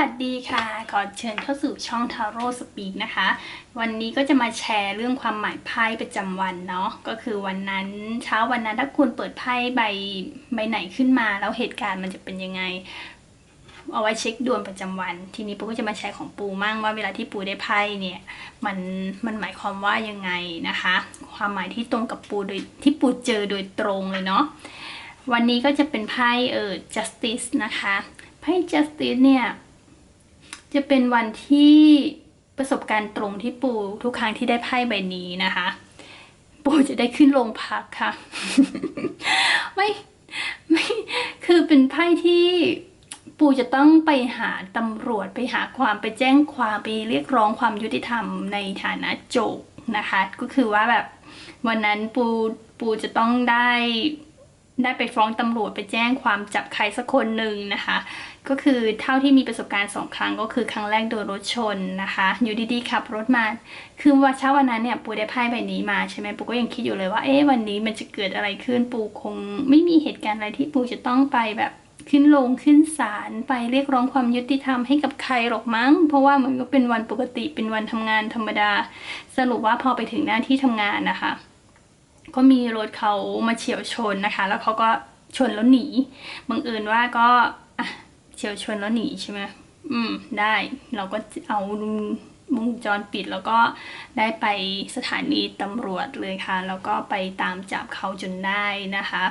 วัสดีค่ะ ขอเชิญเข้าสู่ช่องทาโร่สปีกนะคะ วันนี้ก็จะมาแชร์เรื่องความหมายไพ่ประจำวันเนาะ ก็คือวันนั้นเช้าวันนั้นถ้าคุณเปิดไพ่ใบใบไหนขึ้นมา แล้วเหตุการณ์มันจะเป็นยังไง เอาไว้เช็คดวงประจำวัน ทีนี้ปูก็จะมาแชร์ของปูมั่งว่าเวลาที่ปูได้ไพ่เนี่ยมันมันหมายความว่ายังไงนะคะ ความหมายที่ตรงกับปูโดยที่ปูเจอโดยตรงเลยเนาะ วันนี้ก็จะเป็นไพ่เออ justice นะคะไพ่ justice เนี่ย จะเป็นวันที่ประสบการณ์ตรงที่ปูทุกครั้งที่ได้ไพ่ใบนี้นะคะ ปูจะได้ขึ้นโรงพักค่ะ ไม่ไม่คือเป็นไพ่ที่ปูจะต้องไปหาตำรวจไปหาความไปแจ้งความไปเรียกร้องความยุติธรรมในฐานะโจกนะคะ ก็คือว่าแบบวันนั้นปูปูจะต้องได้ ได้ไปฟ้องตำรวจไปแจ้งความจับใครสักคนหนึ่งนะคะ ก็คือเท่าที่มีประสบการณ์สองครั้งก็คือครั้งแรกโดนรถชนนะคะ อยู่ดีๆขับรถมา คือว่าเช้าวันนั้นเนี่ยปูได้ไพ่ใบนี้มาใช่ไหมปูก็ยังคิดอยู่เลยว่าเอ๊ะวันนี้มันจะเกิดอะไรขึ้นปูคง ไม่มีเหตุการณ์อะไรที่ปูจะต้องไปแบบขึ้นลงขึ้นศาลไปเรียกร้องความยุติธรรมให้กับใครหรอกมั้ง เพราะว่ามันก็เป็นวันปกติเป็นวันทำงานธรรมดา สรุปว่าพอไปถึงหน้าที่ทำงานนะคะ ก็มีรถเขามาเฉียวชนนะคะ แล้วเขาก็ชนแล้วหนีบังเอิญว่าก็อะเฉียวชนแล้วหนีใช่ไหมอืมได้เราก็เอาวงจรปิดแล้วก็ได้ไปสถานีตำรวจเลยค่ะ แล้วก็ไปตามจับเขาจนได้นะคะ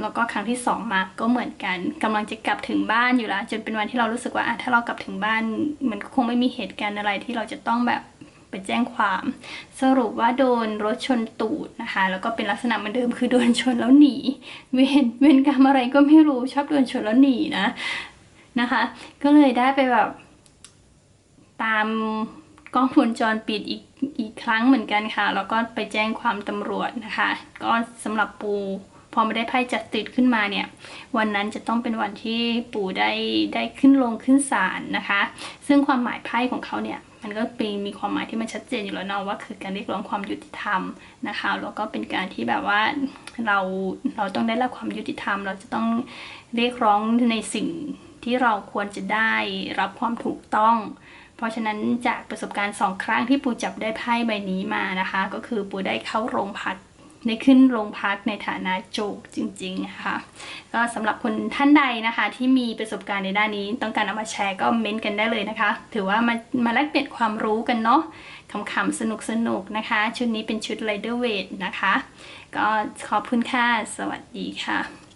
แล้วก็ครั้งที่สองมาก็เหมือนกันกำลังจะกลับถึงบ้านอยู่แล้วจนเป็นวันที่เรารู้สึกว่าอะถ้าเรากลับถึงบ้าน มันก็คงไม่มีเหตุการณ์อะไรที่เราจะต้องแบบ ไปแจ้งความ สรุปว่าโดนรถชนตูดนะคะ แล้วก็เป็นลักษณะเหมือนเดิมคือโดนชนแล้วหนี เวรเวรกรรมอะไรก็ไม่รู้ชอบโดนชนแล้วหนีนะนะคะ ก็เลยได้ไปแบบ ตามกล้องวงจรปิดอีกอีกครั้งเหมือนกันค่ะ แล้วก็ไปแจ้งความตำรวจนะคะ ก็สำหรับปูพอมาได้ไพ่จัดติดขึ้นมาเนี่ย วันนั้นจะต้องเป็นวันที่ปู่ได้ได้ขึ้นลงขึ้นศาลนะคะ ซึ่งความหมายไพ่ของเขาเนี่ย มันก็เป็นมีความหมายที่มันชัดเจนอยู่แล้วเนาะว่าคือการเรียกร้องความยุติธรรมนะคะแล้วก็เป็นการที่แบบว่าเราเราต้องได้รับความยุติธรรม เราจะต้องเรียกร้องในสิ่งที่เราควรจะได้รับความถูกต้อง เพราะฉะนั้นจากประสบการณ์สองครั้งที่ปูจับได้ไพ่ใบนี้มานะคะ ก็คือปูได้เข้าโรงพัก ได้ขึ้นโรงพักในฐานะโจกจริงๆนะคะก็สำหรับคนท่านใดนะคะ ที่มีประสบการณ์ในด้านนี้ ต้องการเอามาแชร์ก็เม้นต์กันได้เลยนะคะ ถือว่ามามาแลกเปลี่ยนความรู้กันเนาะขำๆสนุกๆนะคะ ชุดนี้เป็นชุดไรเดอร์เวทนะคะ ก็ขอบคุณค่ะ สวัสดีค่ะ